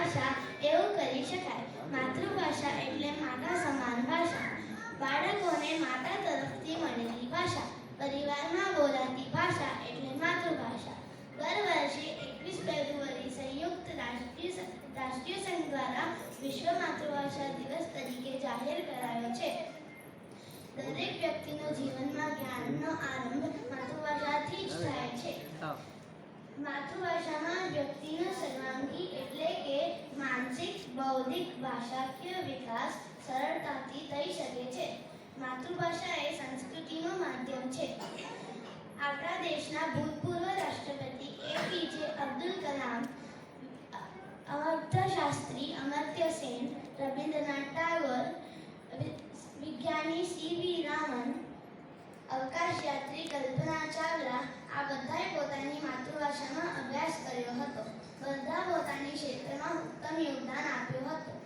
ભાષા એવું કરી શકાય. માતૃભાષા એટલે માતા સમાન ભાષા. બાળકોને માતા તરફથી મળેલી ભાષા. પરિવારમાં બોલાતી ભાષા એટલે માતૃભાષા. દર વર્ષે એકવીસ ફેબ્રુઆરી સંયુક્ત રાષ્ટ્રીય રાષ્ટ્રીય સંઘ દ્વારા વિશ્વ માતૃભાષા દિવસ તરીકે જાહેર કરાયો છે. દરેક વ્યક્તિનો જીવનમાં જ્ઞાનનો આરંભ માતૃભાષાથી જ થાય છે. માતૃભાષામાં વ્યક્તિનો સર્વાંગી એટલે કે બૌદ્ધિક ભાષાકીય વિકાસ સરળતાથી થઈ શકે છે. માતૃભાષા એ સંસ્કૃતિનું માધ્યમ છે. આપણા દેશના ભૂતપૂર્વ રાષ્ટ્રપતિ એપીજે અબ્દુલ કલામ અર્થશાસ્ત્રી અમર્ત્ય સેન રવિન્દ્રનાથ ટાગોર મહત્તમ યોગદાન આપ્યું હતું.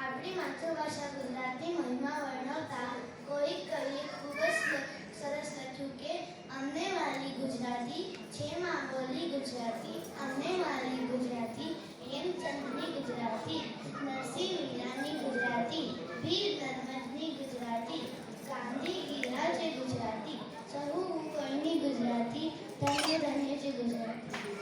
આપણી માતૃભાષા ગુજરાતી મહિમા વર્ણવતા કોઈ કવિએ ખૂબ જ સરસ લખ્યું કે, અમને વાલી ગુજરાતી છે માં બોલી ગુજરાતી, અમને વાલી ગુજરાતી હેમચંદની ગુજરાતી, નરસિંહ મીરાની ગુજરાતી, વીર નર્મદની ગુજરાતી, ગાંધી ગિરાજે ગુજરાતી સહુ કોઈની ગુજરાતી, ધન્ય ધન્ય છે ગુજરાતી.